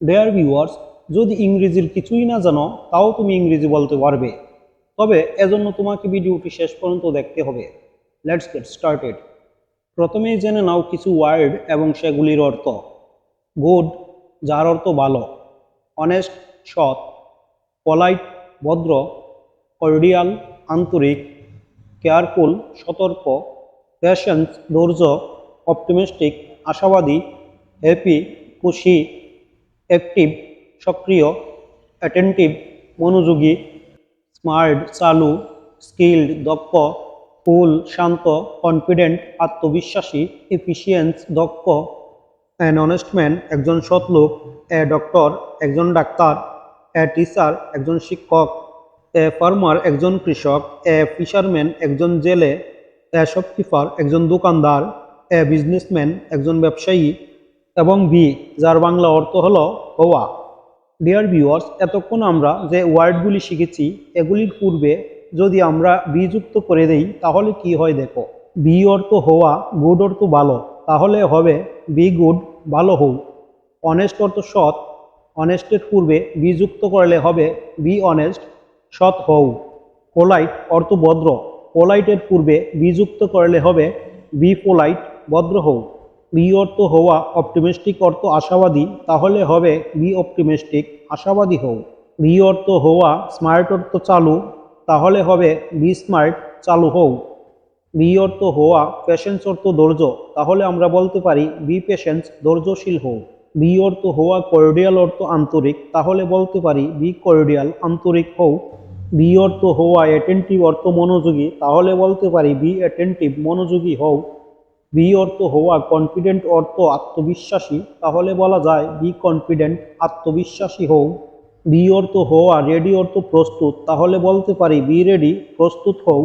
Dear viewers যদি ইংরেজির কিছুই না জানো, তাও তুমি ইংরেজি বলতে পারবে। তবে এজন্য তোমাকে ভিডিওটি শেষ পর্যন্ত দেখতে হবে। লেটস গেট স্টার্টেড প্রথমেই জেনে নাও কিছু ওয়ার্ড এবং সেগুলির অর্থ। গুড যার অর্থ ভালো। অনেস্ট সৎ। পলাইট ভদ্র। কর্ডিয়াল আন্তরিক। কেয়ারফুল সতর্ক। প্যাশেন্স ধৈর্য। অপটিমিস্টিক আশাবাদী। হ্যাপি খুশি। অ্যাক্টিভ সক্রিয় অ্যাটেন্টিভ মনোযোগী স্মার্ট চালু স্কিল্ড দক্ষ কুল শান্ত কনফিডেন্ট আত্মবিশ্বাসী এফিসিয়েন্স দক্ষ অ্যান অনেস্টম্যান একজন সৎ লোক এ ডক্টর একজন ডাক্তার এ টিচার একজন শিক্ষক এ ফার্মার একজন কৃষক এ ফিশারম্যান একজন জেলে এ শপকিপার একজন দোকানদার এ বিজনেসম্যান একজন ব্যবসায়ী এবং বি যার বাংলা অর্থ হলো হওয়া ডিয়ার ভিউয়ার্স এতক্ষণ আমরা যে ওয়ার্ডগুলি শিখেছি, এগুলির পূর্বে যদি আমরা বি যুক্ত করে দেই, তাহলে কি হয় দেখো? বি অর্থ হওয়া গুড অর্থ ভালো। তাহলে হবে বি গুড ভালো হও অনেস্ট অর্থ সৎ। অনেস্টের পূর্বে বি যুক্ত করলে হবে বি অনেস্ট সৎ হও। পোলাইট অর্থ ভদ্র। পোলাইটের পূর্বে বি যুক্ত করলে হবে বি পোলাইট ভদ্র হও বি অর্থ হওয়া অপটিমিস্টিক অর্থ আশাবাদী, তাহলে হবে বি অপটিমিস্টিক আশাবাদী হও। বি অর্থ হওয়া স্মার্ট অর্থ চালু, তাহলে হবে বি স্মার্ট চালু হও। বি অর্থ হওয়া পেশেন্স অর্থ ধৈর্য, তাহলে আমরা বলতে পারি বি পেশেন্স ধৈর্যশীল হও। বি অর্থ হওয়া কর্ডিয়াল অর্থ আন্তরিক, তাহলে বলতে পারি বি কর্ডিয়াল আন্তরিক হও। বি অর্থ হওয়া অ্যাটেন্টিভ অর্থ মনোযোগী, তাহলে বলতে পারি বি অ্যাটেন্টিভ মনোযোগী হও। বি অর্থ হওয়া কনফিডেন্ট অর্থ আত্মবিশ্বাসী, তাহলে বলা যায় বি কনফিডেন্ট আত্মবিশ্বাসী হও। বি অর্থ হওয়া রেডি অর্থ প্রস্তুত, তাহলে বলতে পারি বি রেডি প্রস্তুত হও।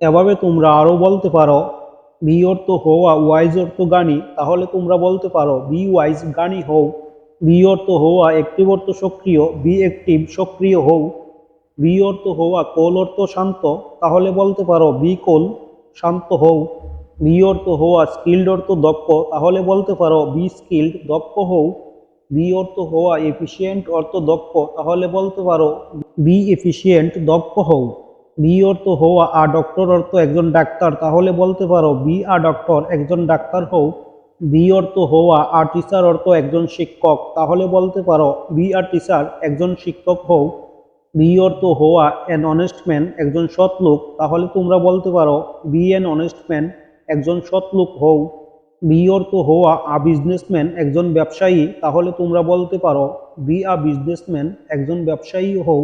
এভাবে তোমরা আরও বলতে পারো বি অর্থ হওয়া ওয়াইজ অর্থ গানি তাহলে তোমরা বলতে পারো বি ওয়াইজ গানি হও। বি অর্থ হওয়া অ্যাক্টিভ অর্থ সক্রিয় বি অ্যাক্টিভ সক্রিয় হও। বি অর্থ হওয়া, কোল অর্থ শান্ত, তাহলে বলতে পারো বি কোল, শান্ত হও। বি অর্থ হওয়া স্কিল্ড অর্থ দক্ষ। তাহলে বলতে পারো বি স্কিল্ড দক্ষ হও। বি অর্থ হওয়া এফিসিয়েন্ট অর্থ দক্ষ। তাহলে বলতে পারো বি এফিসিয়েন্ট দক্ষ হও। বি অর্থ হওয়া, আ ডক্টর অর্থ একজন ডাক্তার। তাহলে বলতে পারো বি আ ডক্টর একজন ডাক্তার হও। বি অর্থ হওয়া, আ টিচার অর্থ একজন শিক্ষক। তাহলে বলতে পারো বি আ টিচার একজন শিক্ষক হও। বি অর্থ হওয়া অ্যান অনেস্ট ম্যান একজন সৎ লোক। তাহলে তোমরা বলতে পারো বি অ্যান অনেস্ট ম্যান একজন সৎ লোক হও বি অর্থ হওয়া আ বিজনেসম্যান একজন ব্যবসায়ী, তাহলে তোমরা বলতে পারো বি আ বিজনেসম্যান একজন ব্যবসায়ী হও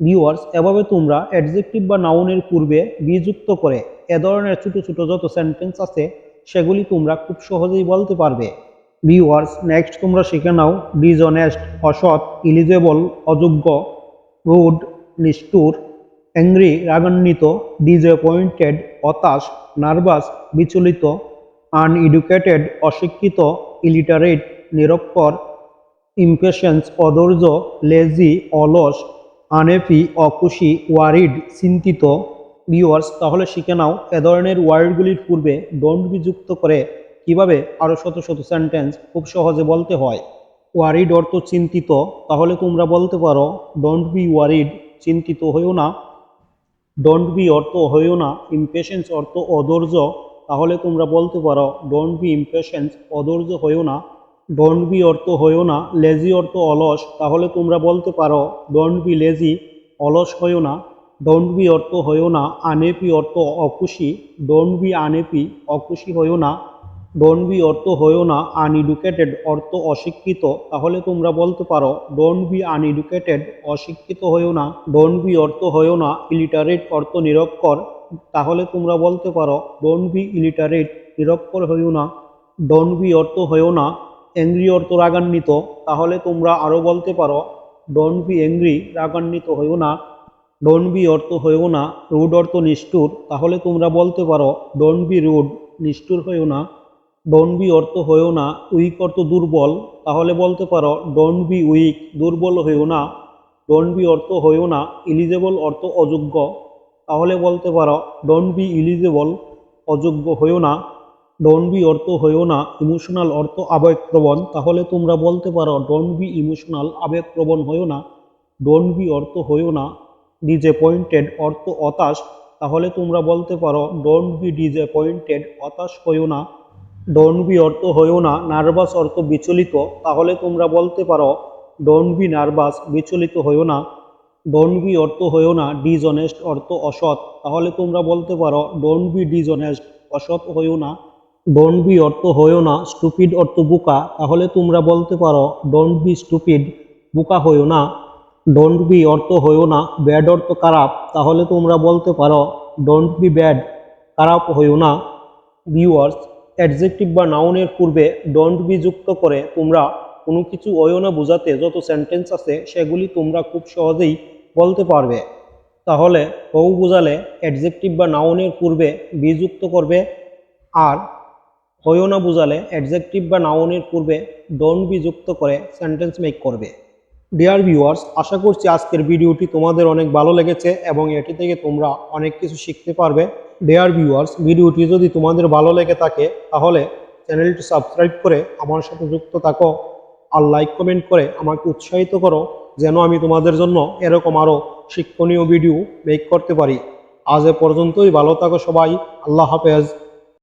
ভিউয়ার্স এভাবে তোমরা অ্যাডজেক্টিভ বা নাউনের পূর্বে বি যুক্ত করে, এ ধরনের ছোট ছোট যত সেন্টেন্স আছে, সেগুলি তোমরা খুব সহজেই বলতে পারবে। ভিউয়ার্স নেক্সট তোমরা শিখে নাও ডিজনেস্ট অসৎ ইলিজেবল অযোগ্য রুড নিষ্ঠুর অ্যাংরি রাগান্বিত ডিসঅ্যাপয়েন্টেড হতাশ নার্ভাস বিচলিত আনএডুকেটেড অশিক্ষিত ইলিটারেট নিরক্ষর ইমপেশেন্স অধৈর্য লেজি অলস আনেফি অকুশি ওয়ারিড চিন্তিত। ভিউয়ার্স তাহলে শিখে নাও এ ধরনের ওয়ার্ডগুলির পূর্বে ডোন্ট বিযুক্ত করে কীভাবে আরও শত শত সেন্টেন্স খুব সহজে বলতে হয়। ওয়ারিড অর্থ চিন্তিত, তাহলে তোমরা বলতে পারো ডোন্ট বি ওয়ারিড চিন্তিত হইও না। ডোন্ট বি অর্থ হইও না ইমপেশেন্স অর্থ অধৈর্য তাহলে তোমরা বলতে পারো ডোন্ট বি ইমপেশেন্স অধৈর্য হইও না। ডোন্ট বি অর্থ হইও না লেজি অর্থ অলস। তাহলে তোমরা বলতে পারো ডোন্ট বি লেজি অলস হইও না। ডোন্ট বি অর্থ হইও না আনেপি অর্থ অখুশি। ডোন্ট বি আনেপি অখুশি হইও না। ডোন্ট বি অর্থ হইও না আনএডুকেটেড অর্থ অশিক্ষিত। তাহলে তোমরা বলতে পারো ডোন্ট বি আনএডুকেটেড অশিক্ষিত হইও না। ডোন্ট বি অর্থ হইও না ইলিটারেট অর্থ নিরক্ষর। তাহলে তোমরা বলতে পারো ডোন্ট বি ইলিটারেট নিরক্ষর হইও না। ডোন্ট বি অর্থ হইও না অ্যাংরি অর্থ রাগান্বিত। তাহলে তোমরা আরও বলতে পারো ডোন্ট বি অ্যাংরি রাগান্বিত হইও না। ডোন্ট বি অর্থ হইও না রুড অর্থ নিষ্ঠুর। তাহলে তোমরা বলতে পারো ডোন্ট বি রুড নিষ্ঠুর হইও না। ডোন্ট বি অর্থ হইও না উইক অর্থ দুর্বল। তাহলে বলতে পারো ডোন্ট বি উইক দুর্বল হইও না। ডোন্ট বি অর্থ হইও না ইলিজেবল অর্থ অযোগ্য। তাহলে বলতে পারো ডোন্ট বি ইলিজেবল অযোগ্য হইও না। ডোন্ট বি অর্থ হয়েও না ইমোশনাল অর্থ আবেগপ্রবণ। তাহলে তোমরা বলতে পারো ডোন্ট বি ইমোশনাল আবেগপ্রবণ হয়েও না। ডোন্ট বি অর্থ হয়েও না ডিজঅ্যাপয়েন্টেড অর্থ হতাশ। তাহলে তোমরা বলতে পারো ডোন্ট বি ডিজঅ্যাপয়েন্টেড হতাশ হয়েও না। ডোন্ট বি অর্থ হয়েও না নার্ভাস অর্থ বিচলিত। তাহলে তোমরা বলতে পারো ডোন্ট বি নার্ভাস বিচলিত হয়েও না। ডোন্ট বি অর্থ হয়েও না ডিজঅনেস্ট অর্থ অসৎ। তাহলে তোমরা বলতে পারো ডোন্ট বি ডিজঅনেস্ট অসৎ হয়েও না। ডোন্ট বি অর্থ হয়েও না স্টুপিড অর্থ বোকা। তাহলে তোমরা বলতে পারো ডোন্ট বি স্টুপিড বোকা হয়েও না। ডোন্ট বি অর্থ হয়েও না ব্যাড অর্থ খারাপ। তাহলে তোমরা বলতে পারো ডোন্ট বি ব্যাড খারাপ হয়েও না। ভিউয়ার্স অ্যাডজেক্টিভ বা নাউনের পূর্বে ডোন্ট বি যুক্ত করে তোমরা কোনো কিছু অয় না বোঝাতে যত সেন্টেন্স আছে, সেগুলি তোমরা খুব সহজেই বলতে পারবে। তাহলে হউ বোঝালে অ্যাডজেক্টিভ বা নাউনের পূর্বে বি যুক্ত করবে আর হয় না বোঝালে অ্যাডজেক্টিভ বা নাউনের পূর্বে ডোন্ট বি যুক্ত করে সেন্টেন্স মেক করবে। ডিয়ার ভিউয়ার্স আশা করছি আজকের ভিডিওটি তোমাদের অনেক ভালো লেগেছে এবং এটি থেকে তোমরা অনেক কিছু শিখতে পারবে। ডিয়ার ভিউয়ার্স ভিডিওটি যদি তোমাদের ভালো লেগে থাকে, তাহলে চ্যানেলটি সাবস্ক্রাইব করে আমার সাথে যুক্ত থাকো। আর লাইক কমেন্ট করে আমাকে উৎসাহিত করো। যেন আমি তোমাদের জন্য এরকম আরও শিক্ষণীয় ভিডিও মেক করতে পারি। আজ এ পর্যন্তই, ভালো থাকো সবাই, আল্লাহ হাফেজ।